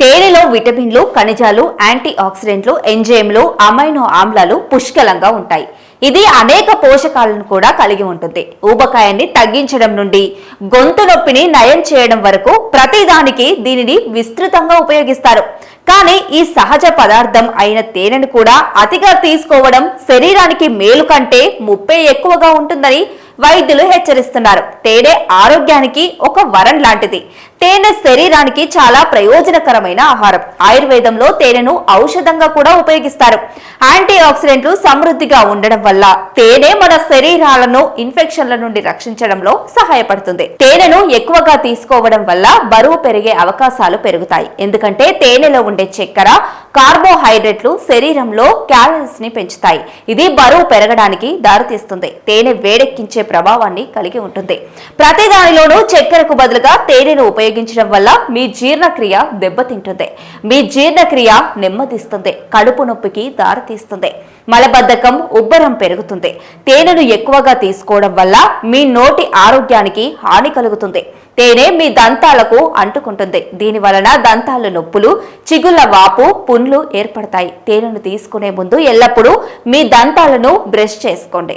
తేనెలో విటమిన్లు ఖనిజాలు యాంటీ ఆక్సిడెంట్లు ఎంజైమ్లు అమైనో ఆమ్లాలు పుష్కలంగా ఉంటాయి. ఇది అనేక పోషకాలను కూడా కలిగి ఉంటుంది. ఊబకాయాన్ని తగ్గించడం నుండి గొంతు నొప్పిని నయం చేయడం వరకు ప్రతిదానికి దీనిని విస్తృతంగా ఉపయోగిస్తారు. కానీ ఈ సహజ పదార్థం అయిన తేనెను కూడా అతిగా తీసుకోవడం శరీరానికి మేలు కంటే ముప్పే ఎక్కువగా ఉంటుందని వైద్యులు హెచ్చరిస్తున్నారు. తేనె ఆరోగ్యానికి ఒక వరం లాంటిది. తేనె శరీరానికి చాలా ప్రయోజనకరమైన ఆహారం. ఆయుర్వేదంలో తేనెను ఔషధంగా కూడా ఉపయోగిస్తారు. యాంటీ ఆక్సిడెంట్లు సమృద్ధిగా ఉండడం వల్ల తేనె మన శరీరాలను ఇన్ఫెక్షన్ల నుండి రక్షించడంలో సహాయపడుతుంది. తేనెను ఎక్కువగా తీసుకోవడం వల్ల బరువు పెరిగే అవకాశాలు పెరుగుతాయి. ఎందుకంటే తేనెలో ఉండే చక్కెర కార్బోహైడ్రేట్లు శరీరంలో క్యాలరీస్ని పెంచుతాయి. ఇది బరువు పెరగడానికి దారితీస్తుంది. తేనె వేడెక్కించే ప్రభావాన్ని కలిగి ఉంటుంది. ప్రతి దానిలోనూ చక్కెరకు బదులుగా తేనెను ఉపయోగించడం వల్ల మీ జీర్ణక్రియ దెబ్బతింటుంది. మీ జీర్ణక్రియ నెమ్మదిస్తుంది. కడుపు నొప్పికి దారితీస్తుంది. మలబద్ధకం ఉబ్బరం పెరుగుతుంది. తేనెను ఎక్కువగా తీసుకోవడం వల్ల మీ నోటి ఆరోగ్యానికి హాని కలుగుతుంది. తేనె మీ దంతాలకు అంటుకుంటుంది. దీని వలన దంతాల నొప్పులు చిగుళ్ళ వాపు పుండ్లు ఏర్పడతాయి. తేనెను తీసుకునే ముందు ఎల్లప్పుడూ మీ దంతాలను బ్రష్ చేసుకోండి.